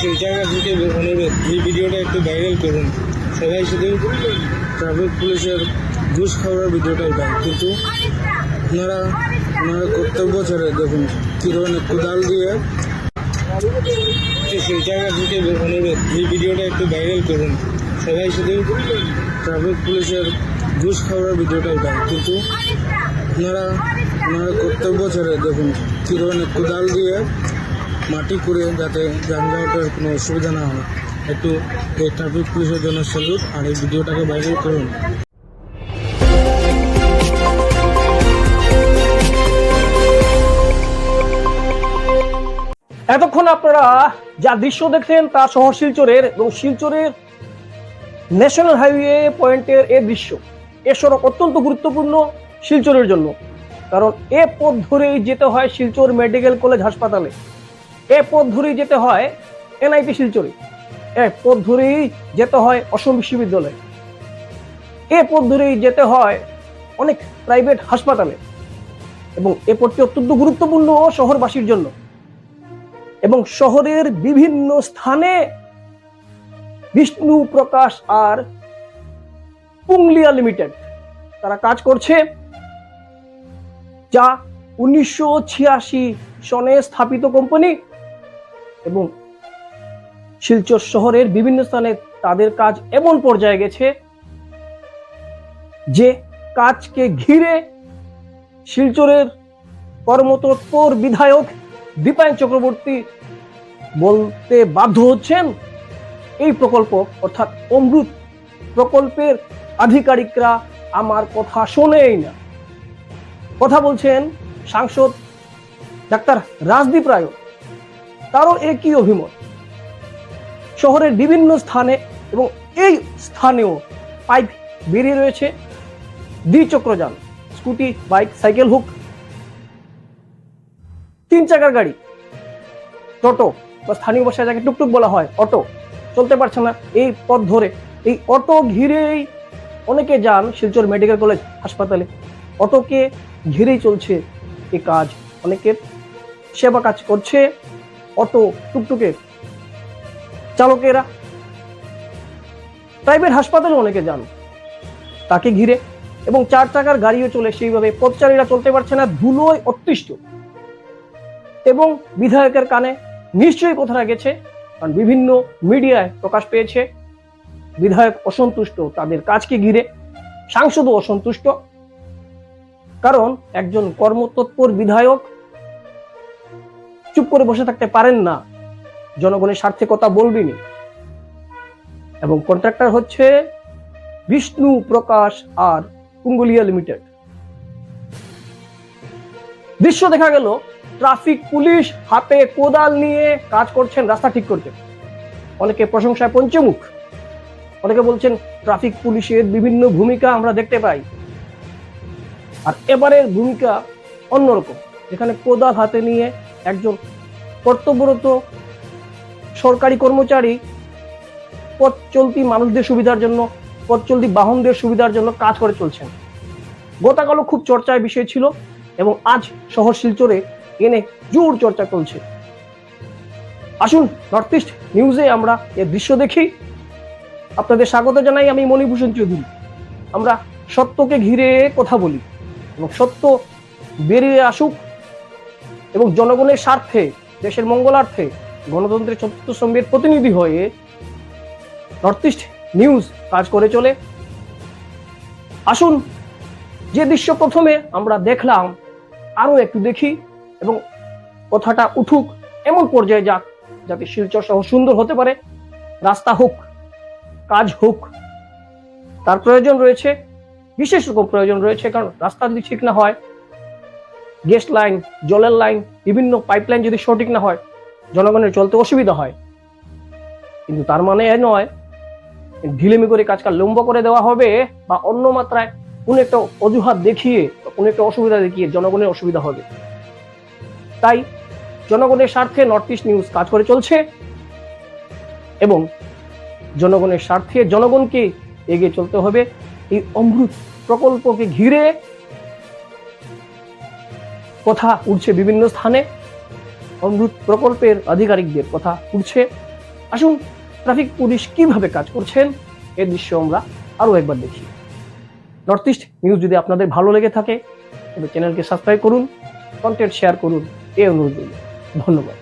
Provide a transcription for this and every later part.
শিলচর থেকে অনুরোধ এই ভিডিওটা একটু ভাইরাল করুন। সবাই শুধু ট্রাফিক পুলিশের ঘুষ খাওয়ার ভিডিওটাই পায় কিন্তু আপনারা আপনারা কর্তব্য ছেড়ে, দেখুন কিরণ কোদাল দিয়ে। শিলচর থেকে অনুরোধ এই ভিডিওটা একটু ভাইরাল করুন। সবাই শুধু ট্রাফিক পুলিশের ঘুষ খাওয়ার ভিডিওটাই পায় কিন্তু আপনারা আপনারা কর্তব্য ছেড়ে, দেখুন কিরণ কোদাল দিয়ে। মাটি করে যাতে যানবাহনের কোনো অসুবিধা না হয়। একটু এই ট্রাফিক পুলিশের জন্য স্যালুট আর এই ভিডিওটাকে ভাইরাল করুন। এতক্ষণ আপনারা যা দৃশ্য দেখছেন তা শহর শিলচরের এবং শিলচরের ন্যাশনাল হাইওয়ে পয়েন্টের এ দৃশ্য। এ সড়ক অত্যন্ত গুরুত্বপূর্ণ শিলচরের জন্য। কারণ এ পথ ধরেই যেতে হয় শিলচর মেডিকেল কলেজ হাসপাতালে। এ পথ ধরেই যেতে হয় এনআইটি শিলচরে। এ পথ ধরেই যেতে হয় অসম বিশ্ববিদ্যালয়ে। এ পথ ধরেই যেতে হয় অনেক প্রাইভেট হাসপাতালে। এবং এ পথটি অত্যন্ত গুরুত্বপূর্ণ শহরবাসীর জন্য। এবং শহরের বিভিন্ন স্থানে বিষ্ণু প্রকাশ আর পুংলিয়া লিমিটেড তারা কাজ করছে, যা উনিশশো ছিয়াশি সনে স্থাপিত কোম্পানি এবং শিলচর শহরের বিভিন্ন স্থানে তাদের কাজ এমন পর্যায়ে গেছে যে কাজকে ঘিরে শিলচরের কর্মতৎপর বিধায়ক দীপায়ন চক্রবর্তী বলতে বাধ্য হচ্ছেন, এই প্রকল্প অর্থাৎ অমৃত প্রকল্পের আধিকারিকরা আমার কথা শোনেই না। কথা বলছেন সাংসদ ডাক্তার রাজদীপ রায়। তারও একই অভিমত। শহরের বিভিন্ন স্থানে এবং এই স্থানেও পাইপ বেরিয়ে রয়েছে। দ্বিচক্রযান স্কুটি, বাইক, সাইকেল, হোক। তিন চাকার গাড়ি, টোটো বা স্থানীয় ভাষায় যাকে টুকটুক বলা হয়, অটো। চলতে পারছে না এই পথ ধরে। এই অটো ঘিরেই অনেকে যান শিলচর মেডিকেল কলেজ হাসপাতালে। অটোকে ঘিরেই চলছে এ কাজ। অনেকে সেবা কাজ করছে। অটো টুকটুকের চালকেরা। প্রাইভেট হাসপাতালে অনেকে যান। তাকে ঘিরে এবং চার চাকার গাড়িও চলে, সেইভাবে পথচারীরা চলতে পারছে না, ধুলোয় অতিষ্ঠ। এবং বিধায়কের কানে নিশ্চয়ই কথাটা গেছে, কারণ বিভিন্ন মিডিয়ায় প্রকাশ পেয়েছে, বিধায়ক অসন্তুষ্ট, তাদের কাজকে ঘিরে। সাংসদও অসন্তুষ্ট। কারণ একজন কর্মতৎপর বিধায়ক চুপ করে বসে থাকতে পারেন না। জনগণের স্বার্থে কথা বলবিনি এবং কন্ট্রাক্টর হচ্ছে বিষ্ণু প্রকাশ আর কুঙ্গুলিয়া লিমিটেড দৃশ্য দেখা গেল ট্রাফিক পুলিশ হাতে কোদাল নিয়ে কাজ করছেন, রাস্তা ঠিক করতে। অনেকে প্রশংসায় পঞ্চমুখ। অনেকে বলছেন ট্রাফিক পুলিশের বিভিন্ন ভূমিকা আমরা দেখতে পাই। আর এবারের ভূমিকা অন্যরকম। যেখানে কোদাল হাতে নিয়ে একজন কর্তব্যরত সরকারি কর্মচারী, পথ চলতি মানুষদের সুবিধার জন্য, পথ চলতি বাহনদের সুবিধার জন্য কাজ করে চলছেন। গতকালও খুব চর্চার বিষয় ছিল এবং আজ শহর শিলচরে এনে জোর চর্চা চলছে। আসুন নর্থ ইস্ট নিউজে আমরা এর দৃশ্য দেখি। আপনাদের স্বাগত জানাই আমি মণিভূষণ চৌধুরী। আমরা সত্যকে ঘিরে কথা বলি এবং সত্য বেরিয়ে আসুক এবং জনগণের স্বার্থে, দেশের মঙ্গলার্থে গণতন্ত্রের চতুর্থ স্তম্ভের প্রতিনিধি হয়ে নর্থ ইস্ট নিউজ কাজ করে চলে। আসুন, যে দৃশ্য প্রথমে আমরা দেখলাম আরও একটু দেখি এবং কথাটা উঠুক এমন পর্যায়ে যাক যাতে শিলচর সহ সুন্দর হতে পারে। রাস্তা হোক, কাজ হোক, তার প্রয়োজন রয়েছে, বিশেষ রকম প্রয়োজন রয়েছে, কারণ রাস্তা যদি ঠিক না হয় গ্যাস লাইন, জলের লাইন, বিভিন্ন পাইপলাইন যদি সঠিক না হয়, জনগণের চলতে অসুবিধা হয়। কিন্তু তার মানে এ নয়, ঢিলেমি করে কাজটা লম্ব করে দেওয়া হবে বা অন্য মাত্রায় কোনো একটা অজুহাত দেখিয়ে কোনো একটা অসুবিধা দেখিয়ে জনগণের অসুবিধা হবে। তাই জনগণের স্বার্থে নর্থ ইস্ট নিউজ কাজ করে চলছে এবং জনগণের স্বার্থে জনগণকে এগিয়ে চলতে হবে। এই অমৃত প্রকল্পকে ঘিরে কথা উঠছে বিভিন্ন স্থানে। অমৃত প্রকল্পের আধিকারিকদের কথা উঠছে আসুন, ট্রাফিক পুলিশ কীভাবে কাজ করছেন, এ দৃশ্য আমরা আরও একবার দেখি। নর্থ ইস্ট নিউজ যদি আপনাদের ভালো লেগে থাকে, তবে চ্যানেলকে সাবস্ক্রাইব করুন, কন্টেন্ট শেয়ার করুন এই অনুরোধ। ধন্যবাদ।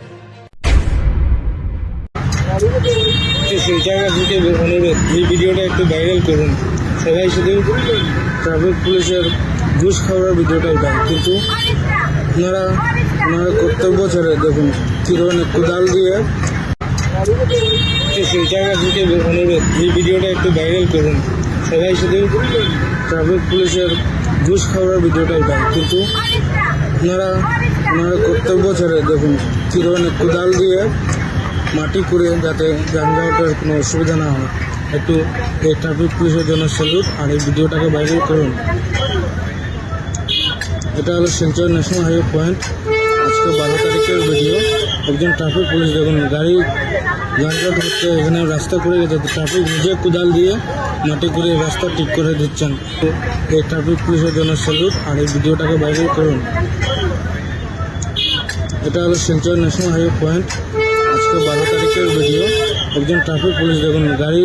থেকে অনুরোধ এই ভিডিওটা একটু ভাইরাল করুন সবাই শুধু ট্রাফিক পুলিশের ঘুষ খাওয়ার ভিডিওটাই দেয় কিন্তু আপনারা আপনারা কর্তব্য ছেড়ে দেখুন, কী ধরনের কোদাল দিয়ে সেই জায়গা থেকে অনুরোধ এই ভিডিওটা একটু ভাইরাল করুন। সবাই শুধু ট্রাফিক পুলিশের ঘুষ খাওয়ার ভিডিওটাই দেয় কিন্তু আপনারা আপনারা কর্তব্য ছেড়ে দেখুন, কী ধরনের কোদাল দিয়ে মাটি করে যাতে যানজটের কোনো অসুবিধা না হয়। একটু এই ট্রাফিক পুলিশের জন্য স্যালুট আর এই ভিডিওটাকে ভাইরাল করুন। এটা হলো সেন্ট্রাল ন্যাশনাল হাইওয়ে পয়েন্ট আজকে বারো তারিখের ভিডিও একজন ট্রাফিক পুলিশ দেখুন, গাড়ি যানজট হচ্ছে, এখানে রাস্তা করে গেছে। ট্রাফিক নিজে কোদাল দিয়ে মাটি করে রাস্তা ঠিক করে দিচ্ছেন। এই ট্রাফিক পুলিশের জন্য স্যালুট আর এই ভিডিওটাকে ভাইরাল করুন। এটা হলো সেন্ট্রাল ন্যাশনাল হাইওয়ে পয়েন্ট আজকে বারো তারিখের ভিডিও একজন ট্রাফিক পুলিশ দেখুন, গাড়ি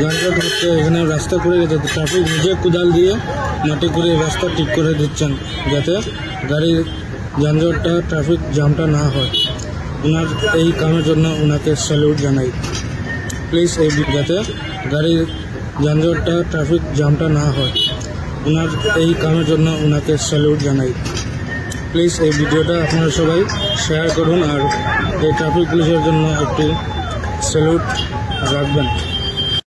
যানজট হচ্ছে এখানে রাস্তা করে গেছে ট্রাফিক নিজে কোদাল দিয়ে মাটি করে রাস্তা ঠিক করে দিচ্ছেন, যাতে গাড়ির যানজটটা ট্রাফিক জ্যামটা না হয়। ওনার এই কামের জন্য ওনাকে স্যালুট জানাই। প্লিজ এই যাতে গাড়ির যানজটটা ট্রাফিক জ্যামটা না হয়। ওনার এই কামের জন্য ওনাকে স্যালুট জানাই। প্লিজ এই ভিডিওটা আপনারা সবাই শেয়ার করুন আর এই ট্রাফিক পুলিশের জন্য একটি স্যালুট রাখবেন।